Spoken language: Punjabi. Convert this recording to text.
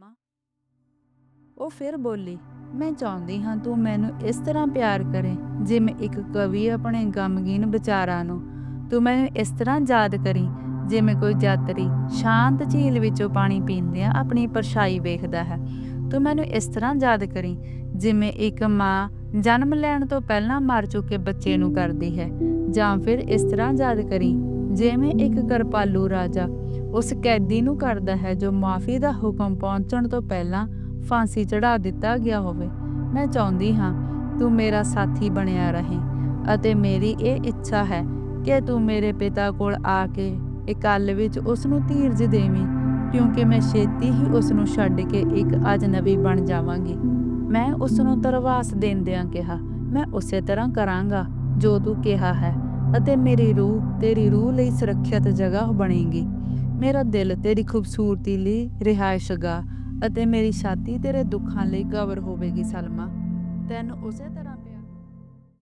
ਸਲਮਾ ਉਹ ਫਿਰ ਬੋਲੀ, ਮੈਂ ਚਾਹੁੰਦੀ ਹਾਂ ਤੂੰ ਮੈਨੂੰ ਇਸ ਤਰ੍ਹਾਂ ਪਿਆਰ ਕਰੇ ਜਿਵੇਂ ਇੱਕ ਕਵੀ ਆਪਣੇ ਗਮਗੀਨ ਵਿਚਾਰਾਂ ਨੂੰ, ਤੂੰ ਮੈਨੂੰ ਇਸ ਤਰ੍ਹਾਂ ਯਾਦ ਕਰੀ ਜਿਵੇਂ ਕੋਈ ਯਾਤਰੀ ਸ਼ਾਂਤ ਝੀਲ ਵਿੱਚੋਂ ਪਾਣੀ ਪੀਂਦਿਆਂ ਆਪਣੀ ਪਰਛਾਈ ਵੇਖਦਾ ਹੈ। ਤੂੰ ਮੈਨੂੰ ਇਸ ਤਰ੍ਹਾਂ ਯਾਦ ਕਰੀ ਜਿਵੇਂ ਇੱਕ ਮਾਂ ਜਨਮ ਲੈਣ ਤੋਂ ਪਹਿਲਾਂ ਮਰ ਚੁੱਕੇ ਬੱਚੇ ਨੂੰ ਕਰਦੀ ਹੈ, ਜਾਂ ਫਿਰ ਇਸ ਤਰ੍ਹਾਂ ਯਾਦ ਕਰੀ ਜਿਵੇਂ ਇੱਕ ਕਿਰਪਾਲੂ ਰਾਜਾ ਉਸ ਕੈਦੀ ਨੂੰ ਕਰਦਾ ਹੈ ਜੋ ਮਾਫੀ ਦਾ ਹੁਕਮ ਪਹੁੰਚਣ ਤੋਂ ਪਹਿਲਾਂ ਫਾਂਸੀ ਚੜਾ ਦਿੱਤਾ ਗਿਆ ਹੋਵੇ। ਮੈਂ ਚਾਹੁੰਦੀ ਹਾਂ, ਤੂੰ ਮੇਰਾ ਸਾਥੀ ਬਣਿਆ ਰਹੇ ਅਤੇ ਮੇਰੀ ਇਹ ਇੱਛਾ ਹੈ ਕਿ ਤੂੰ ਮੇਰੇ ਪਿਤਾ ਕੋਲ ਆ ਕੇ ਇਕੱਲ ਵਿੱਚ ਉਸ ਨੂੰ ਧੀਰਜ ਦੇਵੀਂ, ਕਿਉਂਕਿ ਮੈਂ ਛੇਤੀ ਹੀ ਉਸ ਨੂੰ ਛੱਡ ਕੇ ਇੱਕ ਅਜਨਬੀ ਬਣ ਜਾਵਾਂਗੀ। ਮੈਂ ਉਸ ਨੂੰ ਤਰਵਾਸ ਦੇਂਦਿਆਂ ਕਿਹਾ, ਮੈਂ ਉਸੇ ਤਰ੍ਹਾਂ ਕਰਾਂਗਾ ਜੋ ਤੂੰ ਕਿਹਾ ਹੈ ਅਤੇ ਮੇਰੀ ਰੂਹ ਤੇਰੀ ਰੂਹ ਲਈ ਸੁਰੱਖਿਅਤ ਜਗ੍ਹਾ ਬਣੇਗੀ। ਮੇਰਾ ਦਿਲ ਤੇਰੀ ਖੂਬਸੂਰਤੀ ਲਈ ਰਿਹਾਇਸ਼ਗਾ ਅਤੇ ਮੇਰੀ ਛਾਤੀ ਤੇਰੇ ਦੁੱਖਾਂ ਲਈ ਕਵਰ ਹੋਵੇਗੀ, ਸਲਮਾ। ਤੈਨੂੰ ਉਸੇ ਤਰ੍ਹਾਂ ਪਿਆਰ